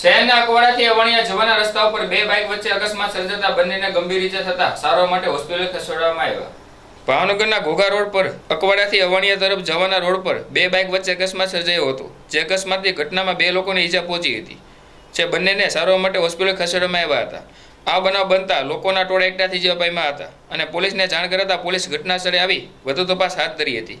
શહેરના અકવાડાથી અવણિયા જવાના રસ્તા ઉપર બે બાઇક વચ્ચે અકસ્માત સર્જાતા બંનેને ગંભીર ઇજા થતા સારવાર માટે હોસ્પિટલ ખસેડવામાં આવ્યા. ભાવનગરના ઘોઘા રોડ પર, અકવાડાથી અવણિયા તરફ જવાના રોડ પર બે બાઇક વચ્ચે અકસ્માત સર્જાયો હતો, જે અકસ્માતની ઘટનામાં બે લોકોને ઈજા પહોંચી હતી, જે બંનેને સારવાર માટે હોસ્પિટલ ખસેડવામાં આવ્યા હતા. આ બનાવ બનતા લોકોના ટોળા એકઠા થઈ જવા પામ્યા હતા અને પોલીસને જાણ કરાતા પોલીસ ઘટના સ્થળે આવી વધુ તપાસ હાથ ધરી હતી.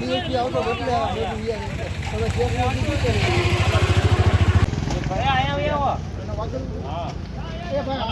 DSP આવતો એટલે આ બધું? એ ભાઈ,